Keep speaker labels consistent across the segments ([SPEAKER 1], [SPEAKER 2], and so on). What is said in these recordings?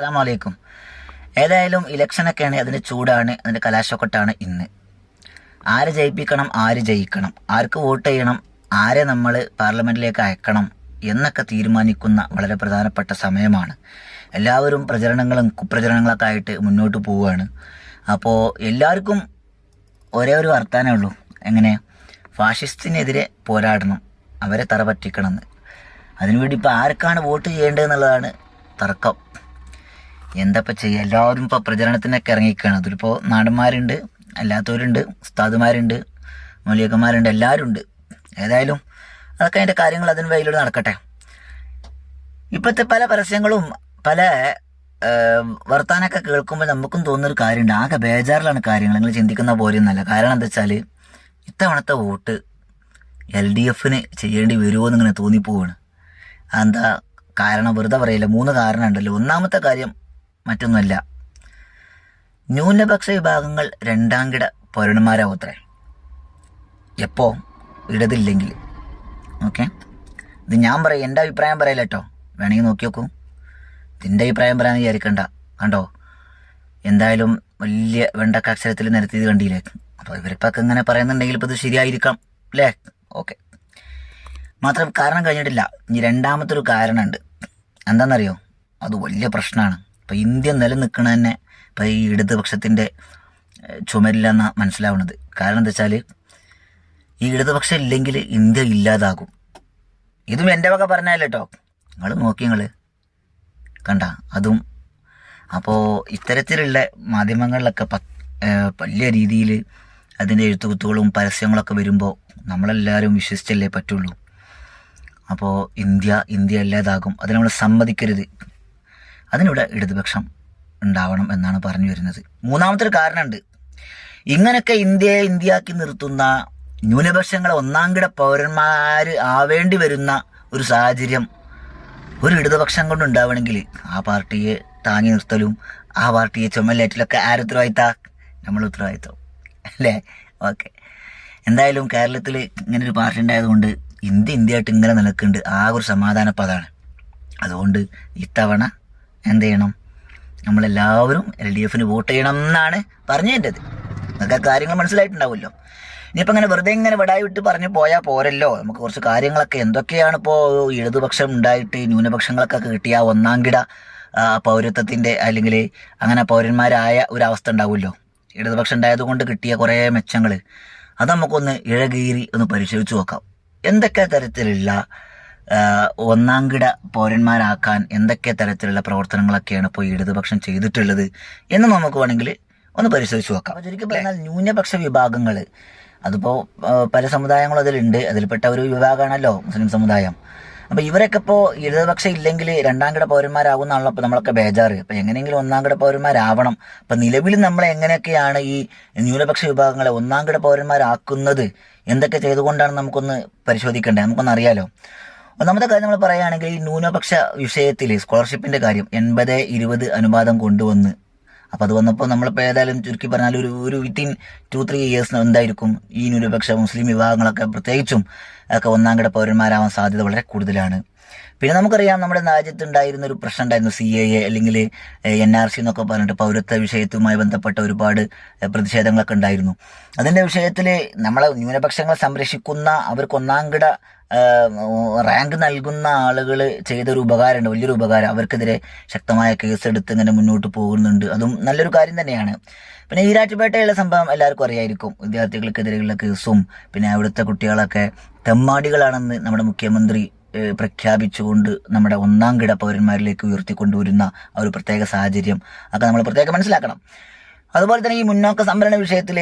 [SPEAKER 1] അസ്സാമലൈക്കും ഏതായാലും ഇലക്ഷനൊക്കെയാണ് അതിന്റെ ചൂടാണ് അതിന്റെ കലാശക്കൊട്ടാണ് ഇന്ന്. ആരെ ജയിപ്പിക്കണം ആര് ജയിക്കണം ആർക്ക് വോട്ട് ചെയ്യണം ആരെ നമ്മൾ പാർലമെന്റിലേക്ക് അയക്കണം എന്നൊക്കെ തീരുമാനിക്കുന്ന വളരെ പ്രധാനപ്പെട്ട സമയമാണ്. എല്ലാവരും പ്രചരണങ്ങളും കുപ്രചരണങ്ങളൊക്കെ ആയിട്ട് മുന്നോട്ട് പോവുകയാണ്. അപ്പോൾ എല്ലാവർക്കും ഒരേ ഒരു വർത്താനേ ഉള്ളൂ. എങ്ങനെ? ഫാഷിസ്റ്റിനെതിരെ പോരാടണം അവരെ തറ പറ്റിക്കണമെന്ന് അതിനുവേണ്ടി ഇപ്പോൾ ആർക്കാണ് വോട്ട് ചെയ്യേണ്ടതെന്നുള്ളതാണ് തർക്കം. എന്താ ചെയ്യുക എല്ലാവരും ഇപ്പോൾ പ്രചരണത്തിനൊക്കെ ഇറങ്ങിക്കാണ് അതിലിപ്പോൾ നാടന്മാരുണ്ട് അല്ലാത്തവരുണ്ട് ഉസ്താദുമാരുണ്ട് മൗലികന്മാരുണ്ട് എല്ലാവരും ഉണ്ട് ഏതായാലും അതൊക്കെ അതിന്റെ കാര്യങ്ങൾ അതിന് വഴിയിലൂടെ നടക്കട്ടെ. ഇപ്പോഴത്തെ പല പരസ്യങ്ങളും പല വർത്താനൊക്കെ കേൾക്കുമ്പോൾ നമുക്കും തോന്നുന്നൊരു കാര്യമുണ്ട്. ആകെ ബേജാറിലാണ് കാര്യങ്ങൾ. നിങ്ങൾ ചിന്തിക്കുന്ന പോലെ ഒന്നല്ല കാരണം എന്താ വെച്ചാൽ ഇത്തവണത്തെ വോട്ട് എൽ ഡി എഫിന് ചെയ്യേണ്ടി വരുമോ എന്നിങ്ങനെ തോന്നിപ്പോവാണ്. എന്താ കാരണം? വെറുതെ പറയില്ല. മൂന്ന് കാരണമുണ്ടല്ലോ ഒന്നാമത്തെ കാര്യം മറ്റൊന്നുമല്ല. ന്യൂനപക്ഷ വിഭാഗങ്ങൾ രണ്ടാംകിട പൗരന്മാരാവത്രേ. എപ്പോ? ഇടതില്ലെങ്കിൽ. ഓക്കെ. ഇത് ഞാൻ പറയാം. എന്റെ അഭിപ്രായം പറയില്ല കേട്ടോ. വേണമെങ്കിൽ നോക്കി നോക്കൂ. ഇതിന്റെ അഭിപ്രായം പറയാൻ വിചാരിക്കണ്ട. കണ്ടോ? എന്തായാലും വലിയ വെണ്ടക്ക അക്ഷരത്തിൽ നിരത്തിയത് കണ്ടില്ലേ? അപ്പോൾ ഇവരിപ്പൊക്കെ ഇങ്ങനെ പറയുന്നുണ്ടെങ്കിൽ ഇപ്പോൾ ഇത് ശരിയായിരിക്കാം അല്ലേ? ഓക്കെ. മാത്രം കാരണം കഴിഞ്ഞിട്ടില്ല. ഇനി രണ്ടാമത്തെ ഒരു കാരണമുണ്ട്. എന്താണെന്നറിയോ? അത് വലിയ പ്രശ്നമാണ്. ഇപ്പോൾ ഇന്ത്യ നിലനിൽക്കണ തന്നെ ഇപ്പോൾ ഈ ഇടതുപക്ഷത്തിന്റെ ചുമരില്ലെന്നാണ് മനസ്സിലാവുന്നത്. കാരണം എന്താ വെച്ചാൽ ഈ ഇടതുപക്ഷം ഇല്ലെങ്കിൽ ഇന്ത്യ ഇല്ലാതാകും. ഇതും എന്റെ വക പറഞ്ഞാലേ കേട്ടോ നിങ്ങൾ നോക്കി നിങ്ങൾ കണ്ട അതും അപ്പോൾ ഇത്തരത്തിലുള്ള മാധ്യമങ്ങളിലൊക്കെ വലിയ രീതിയിൽ അതിന്റെ എഴുത്തുകുത്തുകളും പരസ്യങ്ങളൊക്കെ വരുമ്പോൾ നമ്മളെല്ലാവരും വിശ്വസിച്ചല്ലേ പറ്റുള്ളൂ. അപ്പോൾ ഇന്ത്യ ഇന്ത്യ അല്ലാതാകും അത് നമ്മൾ സമ്മതിക്കരുത്. അതിനിവിടെ ഇടതുപക്ഷം ഉണ്ടാവണം എന്നാണ് പറഞ്ഞു വരുന്നത്. മൂന്നാമത്തെ ഒരു കാരണമുണ്ട്. ഇങ്ങനെയൊക്കെ ഇന്ത്യയെ ഇന്ത്യയാക്കി നിർത്തുന്ന ന്യൂനപക്ഷങ്ങളെ ഒന്നാംകിട പൗരന്മാർ ആവേണ്ടി വരുന്ന ഒരു സാഹചര്യം ഒരു ഇടതുപക്ഷം കൊണ്ട് ഉണ്ടാവണമെങ്കിൽ ആ പാർട്ടിയെ താങ്ങി നിർത്തലും ആ പാർട്ടിയെ ചുമലേറ്റിലൊക്കെ ആര് ഉത്തരവാദിത്ത? നമ്മൾ ഉത്തരവാദിത്തം അല്ലേ? ഓക്കെ. എന്തായാലും കേരളത്തിൽ ഇങ്ങനൊരു പാർട്ടി ഉണ്ടായതുകൊണ്ട് ഇന്ത്യ ഇന്ത്യയായിട്ട് ഇങ്ങനെ നിലക്കുന്നുണ്ട്. ആ ഒരു സമാധാന പദമാണ് അതുകൊണ്ട് ഇത്തവണ എന്ത് ചെയ്യണം? നമ്മളെല്ലാവരും എൽ ഡി എഫിന് വോട്ട് ചെയ്യണം എന്നാണ് പറഞ്ഞതിന്റെത് നിങ്ങൾക്ക് കാര്യങ്ങൾ മനസ്സിലായിട്ടുണ്ടാവുമല്ലോ. ഇനിയിപ്പോൾ ഇങ്ങനെ വെറുതെ ഇങ്ങനെ വിടായി വിട്ട് പറഞ്ഞു പോയാൽ പോരല്ലോ. നമുക്ക് കുറച്ച് കാര്യങ്ങളൊക്കെ എന്തൊക്കെയാണ് ഇപ്പോൾ ഇടതുപക്ഷം ഉണ്ടായിട്ട് ന്യൂനപക്ഷങ്ങളൊക്കെ കിട്ടിയ ഒന്നാം കിട പൗരത്വത്തിന്റെ അല്ലെങ്കിൽ അങ്ങനെ പൗരന്മാരായ ഒരവസ്ഥ ഉണ്ടാവുമല്ലോ. ഇടതുപക്ഷം ഉണ്ടായതുകൊണ്ട് കിട്ടിയ കുറേ മെച്ചങ്ങൾ അത് നമുക്കൊന്ന് ഇഴകീറി ഒന്ന് പരിശോധിച്ച് നോക്കാം. എന്തൊക്കെ തരത്തിലുള്ള ആ, ഒന്നാം കിട പൗരന്മാരാക്കാൻ എന്തൊക്കെ തരത്തിലുള്ള പ്രവർത്തനങ്ങളൊക്കെയാണ് ഇപ്പോൾ ഇടതുപക്ഷം ചെയ്തിട്ടുള്ളത് എന്ന് നമുക്ക് വേണമെങ്കിൽ ഒന്ന് പരിശോധിച്ച് നോക്കാം. ചുരുക്കി പറഞ്ഞാൽ ന്യൂനപക്ഷ വിഭാഗങ്ങൾ അതിപ്പോൾ പല സമുദായങ്ങളും അതിലുണ്ട്. അതിൽപ്പെട്ട ഒരു വിഭാഗമാണല്ലോ മുസ്ലിം സമുദായം. അപ്പോൾ ഇവരൊക്കെ ഇപ്പോൾ ഇടതുപക്ഷം ഇല്ലെങ്കിൽ രണ്ടാം കിട പൗരന്മാരാകുന്നാണല്ലോ അപ്പോൾ നമ്മളൊക്കെ ബേജാറ്. അപ്പോൾ എങ്ങനെയെങ്കിലും ഒന്നാം കിട പൗരന്മാരാവണം. അപ്പോൾ നിലവിൽ നമ്മൾ എങ്ങനെയൊക്കെയാണ് ഈ ന്യൂനപക്ഷ വിഭാഗങ്ങളെ ഒന്നാം കിട പൗരന്മാരാക്കുന്നത്? എന്തൊക്കെ ചെയ്തുകൊണ്ടാണ് നമുക്കൊന്ന് പരിശോധിക്കേണ്ടത്? നമുക്കൊന്ന് അറിയാലോ. ഒന്നാമത്തെ കാര്യം നമ്മൾ പറയുകയാണെങ്കിൽ ന്യൂനപക്ഷ വിഷയത്തിൽ സ്കോളർഷിപ്പിന്റെ കാര്യം എൺപത് ഇരുപത് അനുപാതം കൊണ്ടുവന്ന്. അപ്പോൾ അത് വന്നപ്പോൾ നമ്മളിപ്പോൾ ഏതായാലും ചുരുക്കി പറഞ്ഞാൽ ഒരു ഒരു വിത്തിൻ ടു ത്രീ ഇയേഴ്സ് എന്തായിരിക്കും ഈ ന്യൂനപക്ഷ മുസ്ലിം വിഭാഗങ്ങളൊക്കെ പ്രത്യേകിച്ചും ഒക്കെ ഒന്നാം കിട പൗരന്മാരാവാൻ സാധ്യത വളരെ കൂടുതലാണ്. പിന്നെ നമുക്കറിയാം നമ്മുടെ രാജ്യത്ത് ഉണ്ടായിരുന്ന ഒരു പ്രശ്നം ഉണ്ടായിരുന്നു സി എ എ അല്ലെങ്കിൽ എൻ ആർ സി എന്നൊക്കെ പറഞ്ഞിട്ട് പൗരത്വ വിഷയത്തുമായി ബന്ധപ്പെട്ട ഒരുപാട് പ്രതിഷേധങ്ങളൊക്കെ ഉണ്ടായിരുന്നു. അതിന്റെ വിഷയത്തിൽ നമ്മളെ ന്യൂനപക്ഷങ്ങളെ സംരക്ഷിക്കുന്ന അവർക്ക് ഒന്നാം കിട റാങ്ക് നൽകുന്ന ആളുകൾ ചെയ്തൊരു ഉപകാരമുണ്ട് വലിയൊരു ഉപകാരം. അവർക്കെതിരെ ശക്തമായ കേസ് എടുത്ത് ഇങ്ങനെ മുന്നോട്ട് പോകുന്നുണ്ട്. അതും നല്ലൊരു കാര്യം തന്നെയാണ്. പിന്നെ ഈരാറ്റുപേട്ടയുള്ള സംഭവം എല്ലാവർക്കും അറിയായിരിക്കും. വിദ്യാർത്ഥികൾക്കെതിരെയുള്ള കേസും പിന്നെ അവിടുത്തെ കുട്ടികളൊക്കെ തെമ്മാടികളാണെന്ന് നമ്മുടെ മുഖ്യമന്ത്രി പ്രഖ്യാപിച്ചുകൊണ്ട് നമ്മുടെ ഒന്നാം കിട പൗരന്മാരിലേക്ക് ഉയർത്തിക്കൊണ്ടുവരുന്ന ആ ഒരു പ്രത്യേക സാഹചര്യം ഒക്കെ നമ്മൾ പ്രത്യേകം മനസ്സിലാക്കണം. അതുപോലെ തന്നെ ഈ മുന്നോക്ക സംഭരണ വിഷയത്തിൽ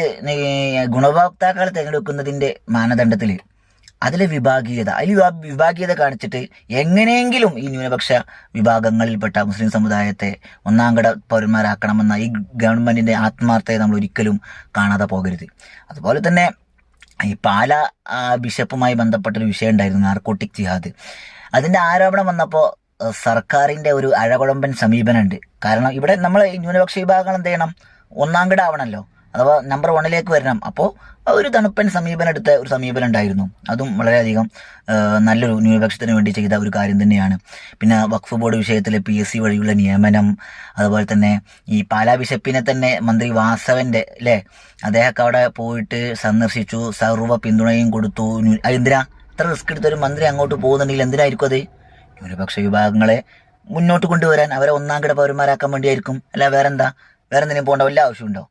[SPEAKER 1] ഗുണഭോക്താക്കളെ തിരഞ്ഞെടുക്കുന്നതിന്റെ മാനദണ്ഡത്തിൽ അതിലെ വിഭാഗീയത അതിൽ വിഭാഗീയത കാണിച്ചിട്ട് എങ്ങനെയെങ്കിലും ഈ ന്യൂനപക്ഷ വിഭാഗങ്ങളിൽപ്പെട്ട മുസ്ലിം സമുദായത്തെ ഒന്നാം കട പൗരന്മാരാക്കണമെന്ന ഈ ഗവൺമെന്റിന്റെ ആത്മാർത്ഥയെ നമ്മൾ ഒരിക്കലും കാണാതെ പോകരുത്. അതുപോലെ തന്നെ ഈ പാല ബിഷപ്പുമായി ബന്ധപ്പെട്ടൊരു വിഷയം ഉണ്ടായിരുന്നു നാർക്കോട്ടിക് ജിഹാദ് അതിന്റെ ആരോപണം വന്നപ്പോൾ സർക്കാരിന്റെ ഒരു അഴകുഴമ്പൻ സമീപനമുണ്ട്. കാരണം ഇവിടെ നമ്മൾ ന്യൂനപക്ഷ വിഭാഗങ്ങൾ എന്ത് ചെയ്യണം? ഒന്നാം ആവണമല്ലോ അഥവാ നമ്പർ വണ്ണിലേക്ക് വരണം. അപ്പോൾ ഒരു തണുപ്പൻ സമീപനം എടുത്ത ഒരു സമീപനം ഉണ്ടായിരുന്നു. അതും വളരെയധികം നല്ലൊരു ന്യൂനപക്ഷത്തിന് വേണ്ടി ചെയ്ത ഒരു കാര്യം തന്നെയാണ്. പിന്നെ വഖഫ് ബോർഡ് വിഷയത്തിൽ പി എസ് സി വഴിയുള്ള നിയമനം അതുപോലെ തന്നെ ഈ പാലാ ബിഷപ്പിനെ തന്നെ മന്ത്രി വാസവന്റെ അല്ലേ അദ്ദേഹമൊക്കെ അവിടെ പോയിട്ട് സന്ദർശിച്ചു. സർവ പിന്തുണയും കൊടുത്തു. എന്തിനാ? ഇത്ര റിസ്ക് എടുത്ത ഒരു മന്ത്രി അങ്ങോട്ട് പോകുന്നുണ്ടെങ്കിൽ എന്തിനായിരിക്കും അത്? ന്യൂനപക്ഷ വിഭാഗങ്ങളെ മുന്നോട്ട് കൊണ്ടുവരാൻ അവരെ ഒന്നാം കിട പൗരന്മാരാക്കാൻ വേണ്ടിയായിരിക്കും. അല്ല വേറെന്താ? വേറെ എന്തെങ്കിലും പോകേണ്ട വല്ല ആവശ്യമുണ്ടോ?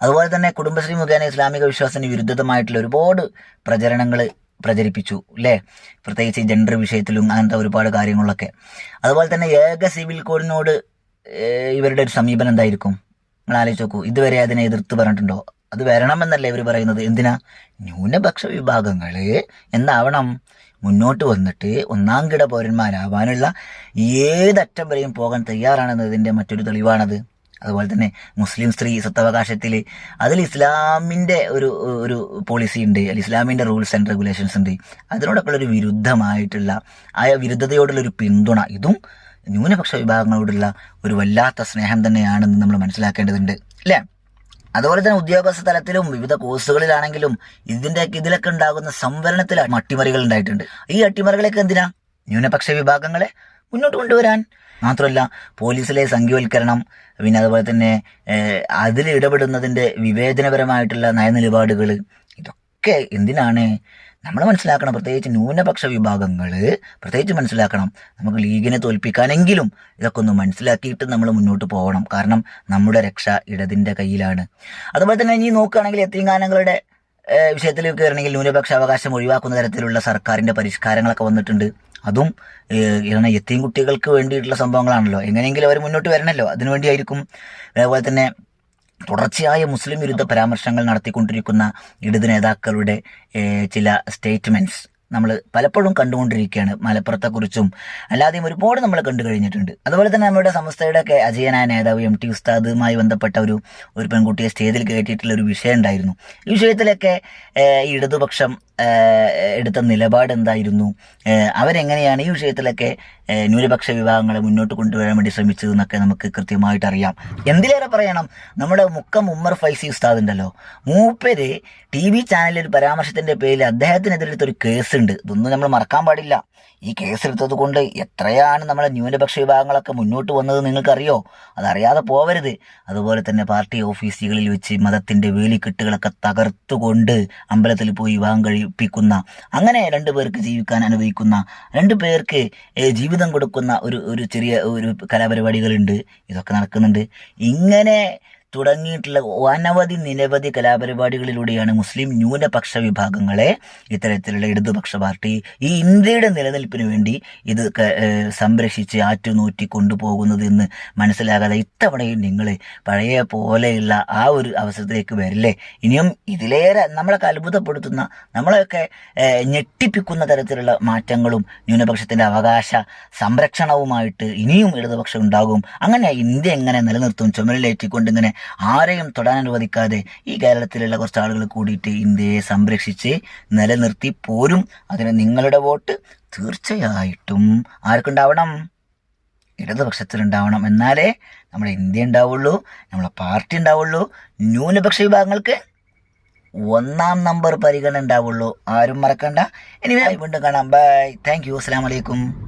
[SPEAKER 1] അതുപോലെ തന്നെ കുടുംബശ്രീ മുഖേന ഇസ്ലാമിക വിശ്വാസത്തിന് വിരുദ്ധമായിട്ടുള്ള ഒരുപാട് പ്രചരണങ്ങൾ പ്രചരിപ്പിച്ചു അല്ലേ പ്രത്യേകിച്ച് ജെൻഡർ വിഷയത്തിലും അങ്ങനത്തെ ഒരുപാട് കാര്യങ്ങളൊക്കെ. അതുപോലെ തന്നെ ഏക സിവിൽ കോഡിനോട് ഇവരുടെ ഒരു സമീപനം എന്തായിരിക്കും? നിങ്ങൾ ആലോചിച്ച് നോക്കൂ ഇതുവരെ അതിനെ എതിർത്ത് പറഞ്ഞിട്ടുണ്ടോ? അത് വരണമെന്നല്ലേ ഇവർ പറയുന്നത്? എന്തിനാ? ന്യൂനപക്ഷ വിഭാഗങ്ങൾ എന്താവണം? മുന്നോട്ട് വന്നിട്ട് ഒന്നാം കിട പൗരന്മാരാവാനുള്ള ഏതറ്റം വരെയും പോകാൻ തയ്യാറാണെന്നതിന്റെ മറ്റൊരു തെളിവാണത്. അതുപോലെ തന്നെ മുസ്ലിം സ്ത്രീ സ്വത്തവകാശത്തിൽ അതിൽ ഇസ്ലാമിന്റെ ഒരു ഒരു പോളിസി ഉണ്ട് അല്ലെങ്കിൽ ഇസ്ലാമിന്റെ റൂൾസ് ആൻഡ് റെഗുലേഷൻസ് ഉണ്ട്. അതിനോടൊക്കെ ഒരു വിരുദ്ധമായിട്ടുള്ള ആ വിരുദ്ധതയോടുള്ള ഒരു പിന്തുണ. ഇതും ന്യൂനപക്ഷ വിഭാഗങ്ങളോടുള്ള ഒരു വല്ലാത്ത സ്നേഹം തന്നെയാണെന്ന് നമ്മൾ മനസ്സിലാക്കേണ്ടതുണ്ട് അല്ലേ? അതുപോലെ തന്നെ ഉദ്യോഗസ്ഥ തലത്തിലും വിവിധ കോഴ്സുകളിലാണെങ്കിലും ഇതിന്റെ ഇതിലൊക്കെ ഉണ്ടാകുന്ന സംവരണത്തിൽ അട്ടിമറികൾ ഉണ്ടായിട്ടുണ്ട്. ഈ അട്ടിമറികളൊക്കെ എന്തിനാ? ന്യൂനപക്ഷ വിഭാഗങ്ങളെ മുന്നോട്ട് കൊണ്ടുവരാൻ. മാത്രമല്ല പോലീസിലെ സംഖ്യവൽക്കരണം പിന്നെ അതുപോലെ തന്നെ അതിൽ ഇടപെടുന്നതിന്റെ വിവേചനപരമായിട്ടുള്ള നയനിലപാടുകൾ ഇതൊക്കെ എന്തിനാണ്? നമ്മൾ മനസ്സിലാക്കണം. പ്രത്യേകിച്ച് ന്യൂനപക്ഷ വിഭാഗങ്ങൾ പ്രത്യേകിച്ച് മനസ്സിലാക്കണം. നമുക്ക് ലീഗിനെ തോൽപ്പിക്കാനെങ്കിലും ഇതൊക്കെ ഒന്ന് മനസ്സിലാക്കിയിട്ട് നമ്മൾ മുന്നോട്ട് പോകണം. കാരണം നമ്മുടെ രക്ഷ ഇടതിന്റെ കയ്യിലാണ്. അതുപോലെ തന്നെ ഇനി നോക്കുകയാണെങ്കിൽ ഏഹ്, വിഷയത്തിലേക്ക് വരണമെങ്കിൽ ന്യൂനപക്ഷ അവകാശം ഒഴിവാക്കുന്ന തരത്തിലുള്ള സർക്കാരിന്റെ പരിഷ്കാരങ്ങളൊക്കെ വന്നിട്ടുണ്ട്. അതും ഇങ്ങനെ എത്തിയും കുട്ടികൾക്ക് വേണ്ടിയിട്ടുള്ള സംഭവങ്ങളാണല്ലോ. എങ്ങനെയെങ്കിലും അവർ മുന്നോട്ട് വരണമല്ലോ അതിനുവേണ്ടിയായിരിക്കും അതേപോലെ തന്നെ തുടർച്ചയായ മുസ്ലിം വിരുദ്ധ പരാമർശങ്ങൾ നടത്തിക്കൊണ്ടിരിക്കുന്ന ഇടത് നേതാക്കളുടെ ചില സ്റ്റേറ്റ്മെന്റ്സ്. നമ്മൾ പലപ്പോഴും കണ്ടുകൊണ്ടിരിക്കുകയാണ് മലപ്പുറത്തെക്കുറിച്ചും അല്ലാതെയും ഒരുപാട് നമ്മൾ കണ്ടു കഴിഞ്ഞിട്ടുണ്ട്. അതുപോലെ തന്നെ നമ്മുടെ സംസ്ഥയുടെ ഒക്കെ അജയനായ നേതാവ് എം ടി ഉസ്താദുമായി ബന്ധപ്പെട്ട ഒരു ഒരു പെൺകുട്ടിയെ സ്റ്റേജിൽ കയറ്റിയിട്ടുള്ള ഒരു വിഷയം ഉണ്ടായിരുന്നു. ഈ വിഷയത്തിലൊക്കെ ഇടതുപക്ഷം എടുത്ത നിലപാട് എന്തായിരുന്നു അവരെങ്ങനെയാണ് ഈ വിഷയത്തിലൊക്കെ ന്യൂനപക്ഷ വിഭാഗങ്ങളെ മുന്നോട്ട് കൊണ്ടുവരാൻ വേണ്ടി ശ്രമിച്ചതെന്നൊക്കെ നമുക്ക് കൃത്യമായിട്ട് അറിയാം. എന്തിലേറെ പറയണം? നമ്മുടെ മുക്കം ഉമ്മർ ഫൈസി ഉസ്താദ് ഉണ്ടല്ലോ മൂപ്പര് ടി വി ചാനലിൽ ഒരു പരാമർശത്തിന്റെ പേരിൽ അദ്ദേഹത്തിനെതിരെടുത്ത ഒരു കേസുണ്ട്. ഇതൊന്നും നമ്മൾ മറക്കാൻ പാടില്ല. ഈ കേസ് എടുത്തത് കൊണ്ട് എത്രയാണ് നമ്മളെ ന്യൂനപക്ഷ വിഭാഗങ്ങളൊക്കെ മുന്നോട്ട് വന്നത് നിങ്ങൾക്കറിയോ? അതറിയാതെ പോവരുത്. അതുപോലെ തന്നെ പാർട്ടി ഓഫീസുകളിൽ വെച്ച് മതത്തിന്റെ വേലിക്കെട്ടുകളൊക്കെ തകർത്തുകൊണ്ട് അമ്പലത്തിൽ പോയി വിവാഹം കഴിപ്പിക്കുന്ന അങ്ങനെ രണ്ടു പേർക്ക് ജീവിക്കാൻ അനുവദിക്കുന്ന രണ്ടു പേർക്ക് ജീവിതം കൊടുക്കുന്ന ഒരു ഒരു ചെറിയ ഒരു കലാപരിപാടികളുണ്ട്. ഇതൊക്കെ നടക്കുന്നുണ്ട്. ഇങ്ങനെ തുടങ്ങിയിട്ടുള്ള അനവധി നിരവധി കലാപരിപാടികളിലൂടെയാണ് മുസ്ലിം ന്യൂനപക്ഷ വിഭാഗങ്ങളെ ഇത്തരത്തിലുള്ള ഇടതുപക്ഷ പാർട്ടി ഈ ഇന്ത്യയുടെ നിലനിൽപ്പിന് വേണ്ടി ഇത് സംരക്ഷിച്ച് ആറ്റുനൂറ്റി കൊണ്ടുപോകുന്നത് എന്ന് മനസ്സിലാകാതെ ഇത്തവണയും നിങ്ങൾ പഴയ പോലെയുള്ള ആ ഒരു അവസരത്തിലേക്ക് വരില്ലേ? ഇനിയും ഇതിലേറെ നമ്മളൊക്കെ അത്ഭുതപ്പെടുത്തുന്ന നമ്മളെയൊക്കെ ഞെട്ടിപ്പിക്കുന്ന തരത്തിലുള്ള മാറ്റങ്ങളും ന്യൂനപക്ഷത്തിന്റെ അവകാശ സംരക്ഷണവുമായിട്ട് ഇനിയും ഇടതുപക്ഷം ഉണ്ടാകും. അങ്ങനെ ഇന്ത്യ എങ്ങനെ നിലനിർത്തും? ചുമലിലേറ്റിക്കൊണ്ട് ഇങ്ങനെ ആരെയും തൊടാൻ അനുവദിക്കാതെ ഈ കേരളത്തിലുള്ള കുറച്ച് ആളുകൾ കൂടിയിട്ട് ഇന്ത്യയെ സംരക്ഷിച്ച് നിലനിർത്തി പോരും. അതിന് നിങ്ങളുടെ വോട്ട് തീർച്ചയായിട്ടും ആർക്കുണ്ടാവണം? ഇടതുപക്ഷത്തിലുണ്ടാവണം. എന്നാലേ നമ്മുടെ ഇന്ത്യ ഉണ്ടാവുള്ളൂ നമ്മളെ പാർട്ടി ഉണ്ടാവുള്ളൂ ന്യൂനപക്ഷ വിഭാഗങ്ങൾക്ക് ഒന്നാം നമ്പർ പരിഗണന ഉണ്ടാവുള്ളൂ. ആരും മറക്കണ്ട. ഇനി വീണ്ടും കാണാം. ബൈ താങ്ക് യു അസ്സാം വലൈക്കും